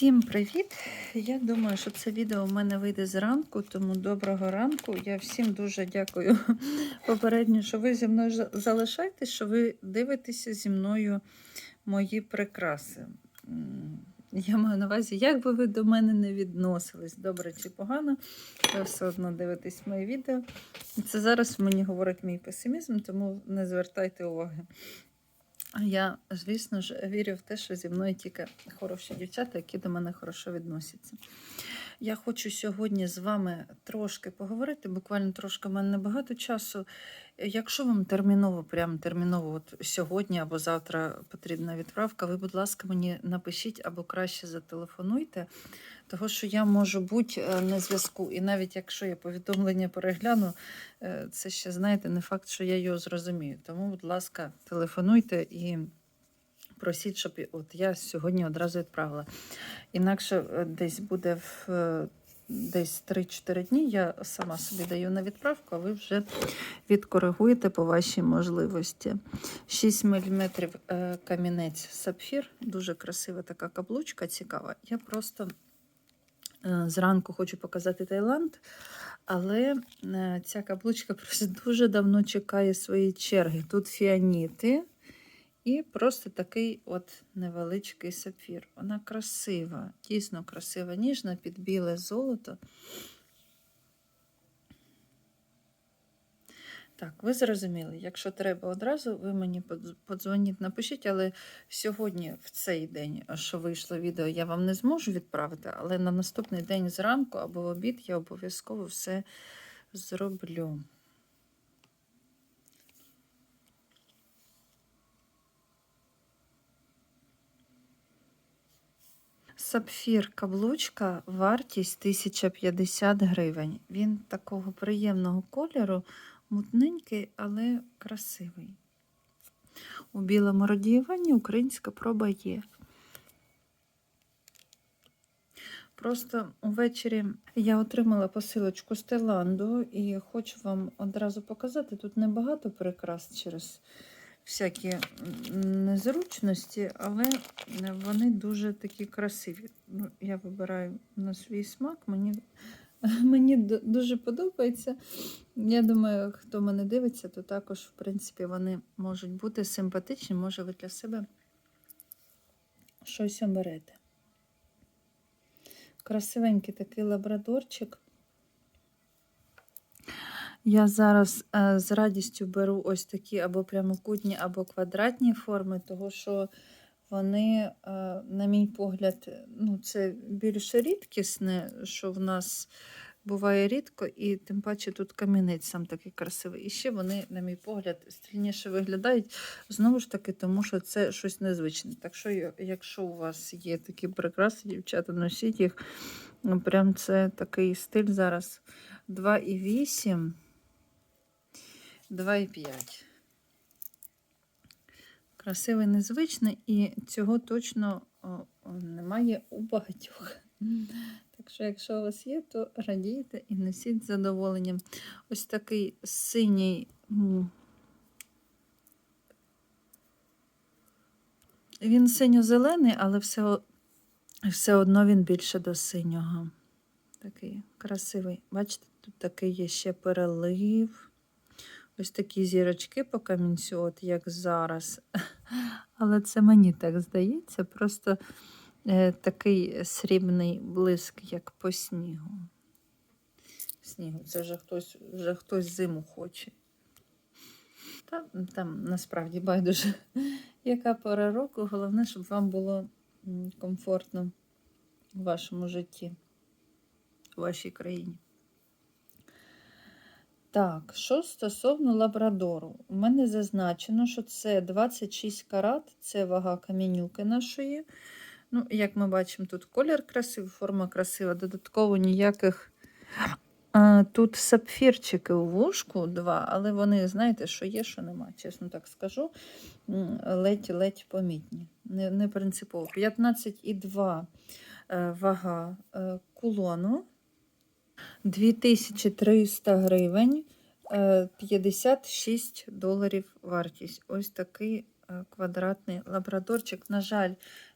Всім привіт! Я думаю, що це відео в мене вийде зранку, тому доброго ранку. Я всім дуже дякую попередньо, що ви зі мною за- залишаєтесь, що ви дивитеся зі мною мої прикраси. Я маю на увазі, як би ви до мене не відносились, добре чи погано, ви все одно дивитесь мої відео. Це зараз мені говорить мій песимізм, тому не звертайте уваги. Я, звісно ж, вірю в те, що зі мною тільки хороші дівчата, які до мене хорошо відносяться. Я хочу сьогодні з вами трошки поговорити, буквально трошки в мене небагато часу. Якщо вам терміново, прямо терміново, от сьогодні або завтра потрібна відправка, ви, будь ласка, мені напишіть або краще зателефонуйте, того що я можу бути е, на зв'язку. І навіть якщо я повідомлення перегляну, Е, це ще, знаєте, не факт, що я його зрозумію. Тому, будь ласка, телефонуйте і просіть, щоб от я сьогодні одразу відправила. Інакше е, десь буде в е, десь 3-4 дні. Я сама собі даю на відправку, а ви вже відкоригуєте по вашій можливості. 6 мм камінець сапфір, дуже красива така каблучка, цікава. Я просто е, зранку хочу показати Таїланд. Але е, ця каблучка просто дуже давно чекає своєї черги. Тут фіаніти і просто такий от невеличкий сапфір. Вона красива, дійсно красива, ніжна під біле золото. Так, ви зрозуміли, якщо треба одразу, ви мені подзвоніть, напишіть, але сьогодні, в цей день, що вийшло відео, я вам не зможу відправити, але на наступний день зранку або в обід я обов'язково все зроблю. Сапфір каблучка, вартість 1050 гривень. Він такого приємного кольору, мутненький, але красивий. У білому радіюванні українська проба є. Просто увечері я отримала посилочку з Таїланду і хочу вам одразу показати. Тут небагато прикрас через всякі незручності, але вони дуже такі красиві. Ну, я вибираю на свій смак. Мені, мені дуже подобається. Я думаю, хто мене дивиться, то також, в принципі, вони можуть бути симпатичні. Може, ви для себе щось оберете. Красивенький такий лабрадорчик. Я зараз е, з радістю беру ось такі або прямокутні, або квадратні форми, тому що вони, е, на мій погляд, ну, це більш рідкісне, що в нас буває рідко, і тим паче тут камінець сам такий красивий. І ще вони, на мій погляд, стильніше виглядають. Знову ж таки, тому що це щось незвичне. Так що, якщо у вас є такі прикраси, дівчата, носіть їх. Прям це такий стиль зараз. 2,8, 2,5. Красивий, незвичний, і цього точно немає у багатьох. Так що, якщо у вас є, то радійте і носіть з задоволенням. Ось такий синій. Він синьо-зелений, але все, все одно він більше до синього. Такий красивий. Бачите, тут такий є ще перелив. Ось такі зірочки по камінцю, от як зараз. Але це мені так здається, просто е, такий срібний блиск, як по снігу. Снігу, це вже хтось, вже хтось зиму хоче. Та, там насправді байдуже, яка пора року. Головне, щоб вам було комфортно в вашому житті, у вашій країні. Так, що стосовно лабрадору, у мене зазначено, що це 26 карат, це вага камінюки нашої. Ну, як ми бачимо, тут колір красивий, форма красива, додатково ніяких. А, тут сапфірчики у вушку два, але вони, знаєте, що є, що нема, чесно так скажу. Ледь-ледь помітні. Не, не принципово. 15,2 е, вага е, кулону. 2300 гривень, е, 56 доларів вартість. Ось такий е, квадратний лабрадорчик. На жаль,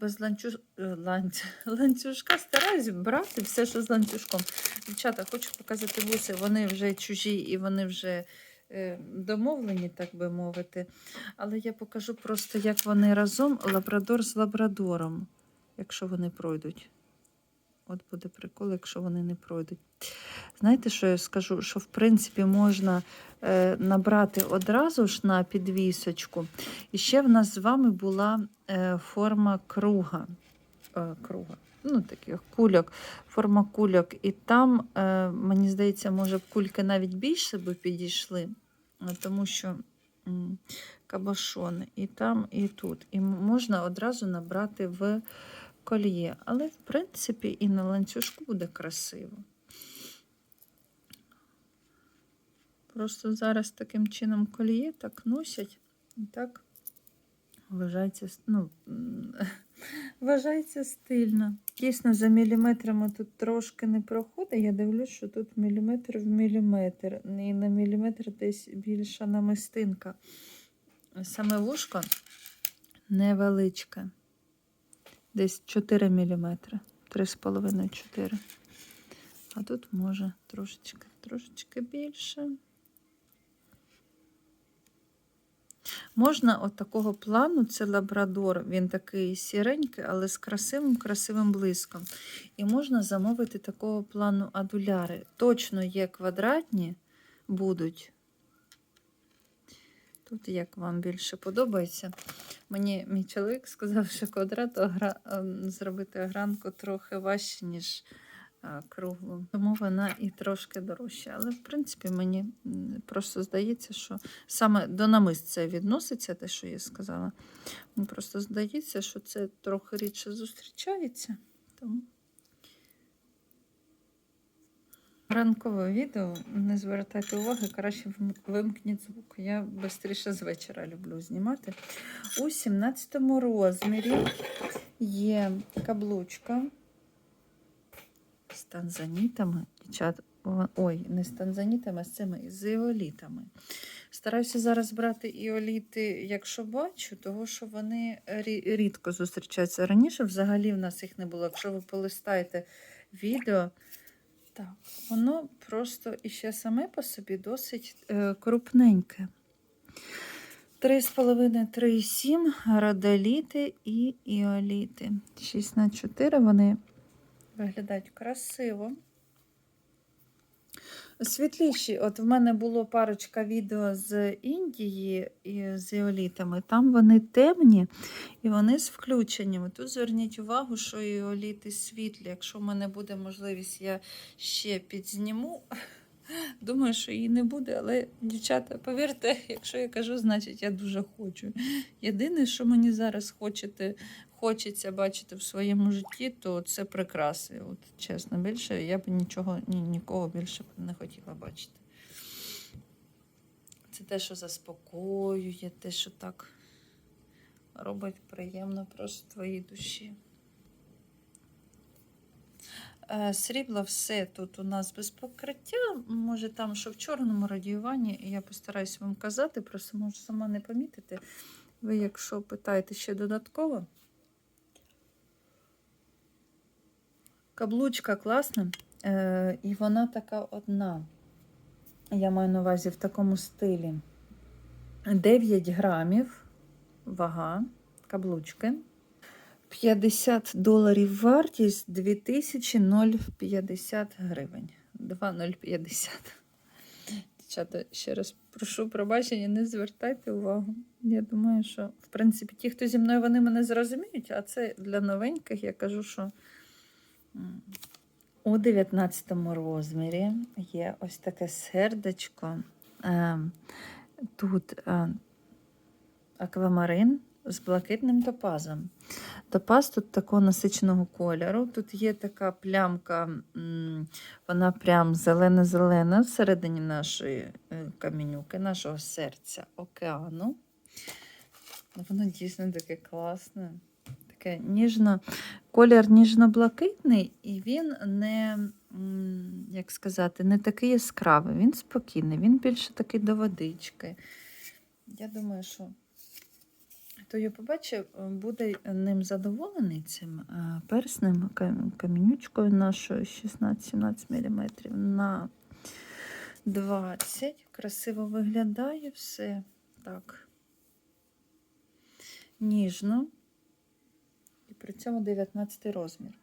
без ланцю... е, ланц... ланцюжка стараюсь брати все, що з ланцюжком. Дівчата, хочу показати вуси, вони вже чужі і вони вже е, домовлені, так би мовити. Але я покажу просто, як вони разом лабрадор з лабрадором, якщо вони пройдуть. От буде прикол, якщо вони не пройдуть. Знаєте, що я скажу? Що в принципі можна е, набрати одразу ж на підвісочку. І ще в нас з вами була е, форма круга. Е, круга. Ну, таких кульок, форма кульок. І там, е, мені здається, може б кульки навіть більше би підійшли, е, тому що м, кабошон і там, і тут. І можна одразу набрати в кольє. Але, в принципі, і на ланцюжку буде красиво. Просто зараз таким чином коліє так носять і так вважається, ну, вважається стильно. Дійсно, за міліметрами тут трошки не проходить. Я дивлюсь, що тут міліметр в міліметр. І на міліметр десь більша намистинка. Саме вушко невеличке. Десь 4 мм. 3,5-4. А тут може трошечки, трошечки більше. Можна от такого плану, це лабрадор, він такий сіренький, але з красивим красивим блиском. І можна замовити такого плану адуляри. Точно є квадратні будуть. Тут як вам більше подобається. Мені мій чоловік сказав, що квадрат огра... ем, зробити огранку трохи важче, ніж круглу. Тому вона і трошки дорожча. Але, в принципі, мені просто здається, що саме до намист це відноситься, те, що я сказала. Мені просто здається, що це трохи рідше зустрічається. Тому ранкове відео не звертайте уваги, краще вимкніть звук. Я швидше з вечора люблю знімати. У 17 розмірі є каблучка з танзанітами. Ой, не з танзанітами, а з цими з іолітами. Стараюся зараз брати іоліти, якщо бачу, того що вони рідко зустрічаються. Раніше взагалі в нас їх не було. Якщо ви полистаєте відео, так, воно просто іще саме по собі досить е, крупненьке. 3,5-3,7 радоліти і іоліти. 6 на 4 вони виглядають красиво. Світліші, от в мене було парочка відео з Індії і з іолітами. Там вони темні і вони з включеннями. Тут зверніть увагу, що іоліти світлі. Якщо в мене буде можливість, я ще підзніму. Думаю, що її не буде, але, дівчата, повірте, якщо я кажу, значить я дуже хочу. Єдине, що мені зараз хочете, хочеться бачити в своєму житті, то це прикраси. От, чесно, більше я б нічого, ні, нікого більше б не хотіла бачити. Це те, що заспокоює, те, що так робить приємно просто твоїй душі. Е, Срібло все тут у нас без покриття. Може, там, що в чорному радіюванні, я постараюсь вам казати, просто можу сама не помітити. Ви, якщо питаєте ще додатково. Каблучка класна, е, і вона така одна. Я маю на увазі в такому стилі. 9 грамів вага каблучки. 50 доларів вартість 2050 гривень. 2050. Дівчата, ще раз прошу пробачення, не звертайте увагу. Я думаю, що, в принципі, ті, хто зі мною, вони мене зрозуміють, а це для новеньких я кажу, що у 19 розмірі є ось таке сердечко. Ем, Тут е, аквамарин з блакитним топазом. Топаз тут такого насиченого кольору. Тут є така плямка, вона прям зелена-зелена всередині нашої е, камінюки, нашого серця океану. Воно дійсно таке класне. Таке ніжно, колір ніжно-блакитний, і він не, як сказати, не такий яскравий, він спокійний, він більше такий до водички. Я думаю, що його побачив, буде ним задоволений цим е, перснем, камінючкою нашою 16-17 мм на 20. Красиво виглядає все так ніжно. При цьому 19 розмір.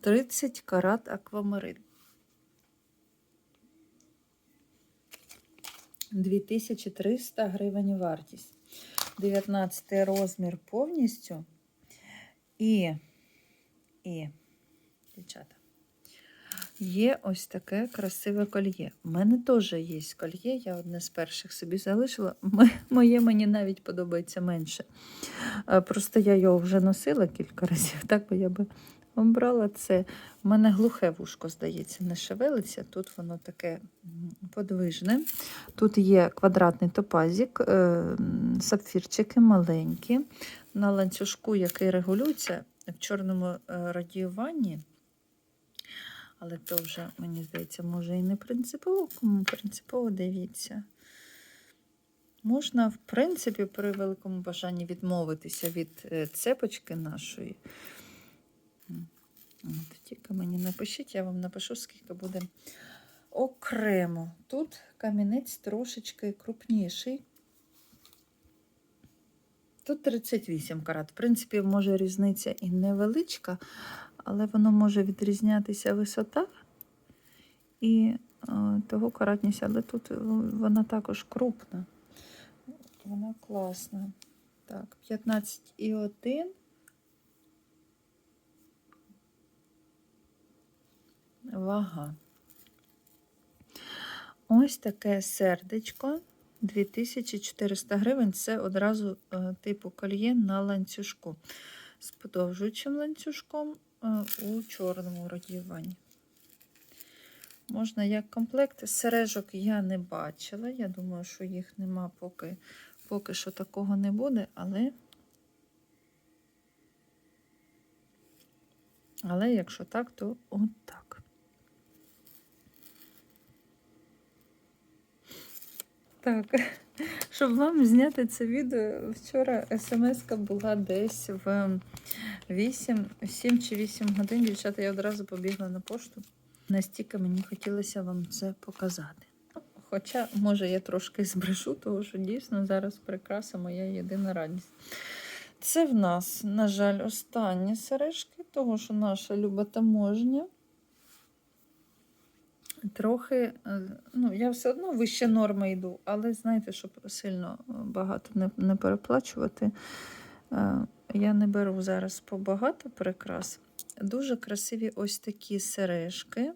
30 карат аквамарин. 2300 гривень вартість. 19 розмір повністю. І, і, дівчата, є ось таке красиве кольє. У мене теж є кольє, я одне з перших собі залишила. Моє мені навіть подобається менше. Е, Просто я його вже носила кілька разів, так бо я би обрала це. У мене глухе вушко, здається, не шевелиться. Тут воно таке подвижне. Тут є квадратний топазик, е, сапфірчики маленькі. На ланцюжку, який регулюється в чорному е, радіюванні. Але то вже, мені здається, може і не принципово, кому принципово дивіться. Можна, в принципі, при великому бажанні відмовитися від е, цепочки нашої. Тільки мені напишіть, я вам напишу, скільки буде окремо. Тут камінець трошечки крупніший. Тут 38 карат. В принципі, може різниця і невеличка, але воно може відрізнятися висота і е, того каратність, але тут е, вона також крупна. Вона класна. Так, 15,1. Вага. Ось таке сердечко. 2400 гривень. Це одразу е, типу кольє на ланцюжку. З подовжуючим ланцюжком у чорному радіюванні. Можна як комплект. Сережок я не бачила. Я думаю, що їх нема поки, поки що такого не буде, але. Але якщо так, то от так. Так, щоб вам зняти це відео, вчора смс була десь в 8, 7 чи 8 годин. Дівчата, я одразу побігла на пошту. Настільки мені хотілося вам це показати. Хоча, може, я трошки збрешу, тому що дійсно зараз прикраса моя єдина радість. Це в нас, на жаль, останні сережки, того, що наша люба таможня. Трохи, е, ну, я все одно вище норми йду, але знаєте, щоб сильно багато не, не переплачувати, я не беру зараз побагато прикрас. Дуже красиві ось такі сережки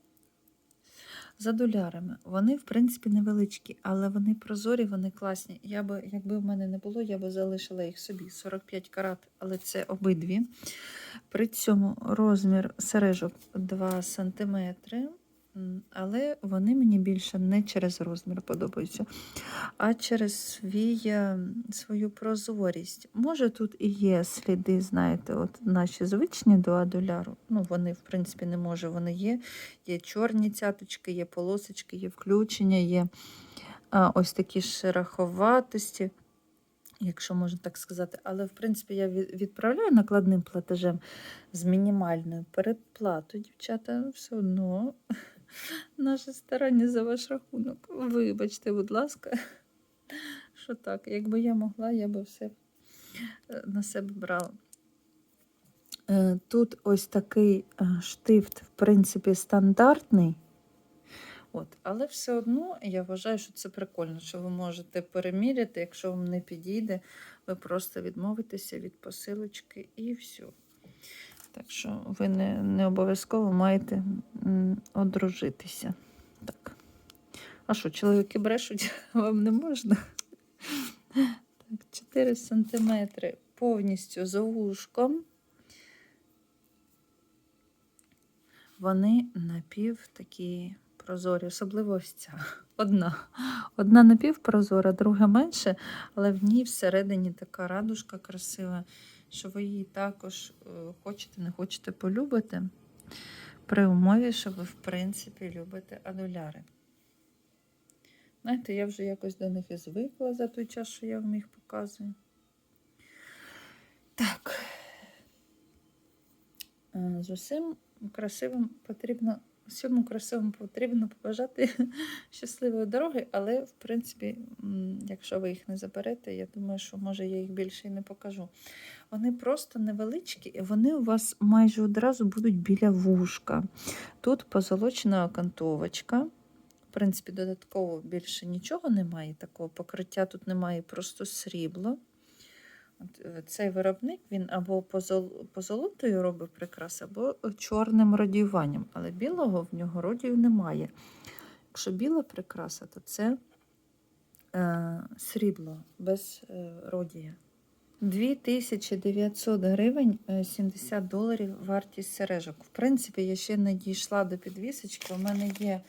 за долярами. Вони, в принципі, невеличкі, але вони прозорі, вони класні. Я би, якби в мене не було, я би залишила їх собі 45 карат, але це обидві. При цьому розмір сережок 2 см. Але вони мені більше не через розмір подобаються, а через свій, е, свою прозорість. Може, тут і є сліди, знаєте, от наші звичні до адуляру. Ну, вони, в принципі, не може, вони є. Є чорні цяточки, є полосочки, є включення, є а, ось такі шероховатості, якщо можна так сказати. Але, в принципі, я відправляю накладним платежем з мінімальною передплатою, дівчата, все одно. Наше старання за ваш рахунок. Вибачте, будь ласка, що так, якби я могла, я би все е, на себе брала. Е, Тут ось такий е, штифт, в принципі, стандартний. От, але все одно я вважаю, що це прикольно, що ви можете переміряти, якщо вам не підійде, ви просто відмовитеся від посилочки і все. Так що ви не, не обов'язково маєте одружитися. Так. А що, чоловіки брешуть, вам не можна? Так, 4 см повністю з вушком. Вони напів такі прозорі, особливо ось ця. Одна. Одна напівпрозора, друга менше, але в ній всередині така радужка красива, що ви її також е, хочете, не хочете полюбити. При умові, що ви, в принципі, любите адуляри. Знаєте, я вже якось до них і звикла за той час, що я вам їх показую. Так. Е, З усім красивим потрібно, всьому красивому потрібно побажати щасливої дороги, але, в принципі, якщо ви їх не заберете, я думаю, що може я їх більше і не покажу. Вони просто невеличкі, і вони у вас майже одразу будуть біля вушка. Тут позолочена окантовочка. В принципі, додатково більше нічого немає, такого покриття тут немає, просто срібло. Е, Цей виробник він або позолотою робить прикраси, або чорним радіюванням. Але білого в нього родію немає. Якщо біла прикраса, то це е, срібло без е, родія. 2900 гривень, е, 70 доларів вартість сережок. В принципі, я ще не дійшла до підвісочки. У мене є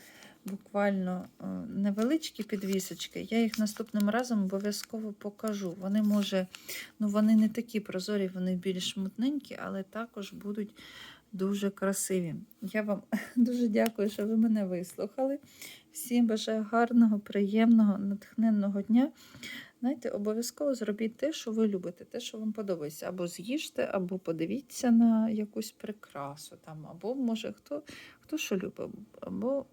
буквально е, невеличкі підвісочки. Я їх наступним разом обов'язково покажу. Вони може, ну вони не такі прозорі, вони більш мутненькі, але також будуть дуже красиві. Я вам дуже дякую, що ви мене вислухали. Всім бажаю гарного, приємного, натхненного дня. Знаєте, обов'язково зробіть те, що ви любите, те, що вам подобається. Або з'їжте, або подивіться на якусь прикрасу, там, або може хто, хто що любить, або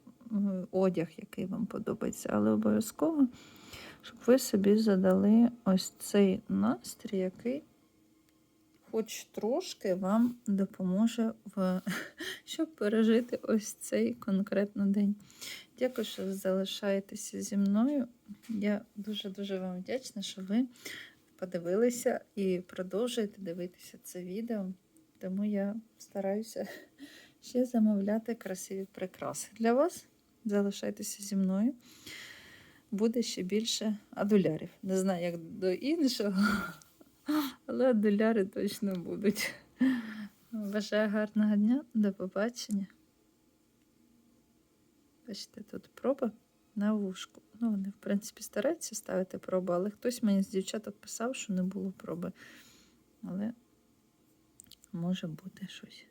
одяг, який вам подобається. Але обов'язково, щоб ви собі задали ось цей настрій, який хоч трошки вам допоможе, в... щоб пережити ось цей конкретно день. Дякую, що ви залишаєтеся зі мною. Я дуже-дуже вам вдячна, що ви подивилися і продовжуєте дивитися це відео. Тому я стараюся ще замовляти красиві прикраси для вас. Залишайтеся зі мною. Буде ще більше адулярів. Не знаю, як до іншого, але адуляри точно будуть. Бажаю гарного дня, до побачення. Бачите, тут проба на вушку. Ну, вони, в принципі, стараються ставити пробу, але хтось мені з дівчаток писав, що не було проби. Але може бути щось.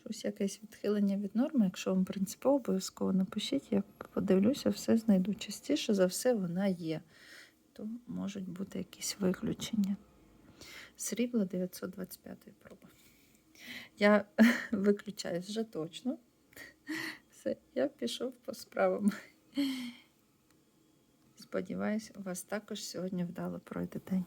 Щось якесь відхилення від норми. Якщо вам принципово, обов'язково напишіть, я подивлюся, все знайду. Частіше за все вона є. То можуть бути якісь виключення. Срібло 925 проба. Я виключаюсь вже точно. Все, я пішов по справам. Сподіваюсь, у вас також сьогодні вдало пройде день.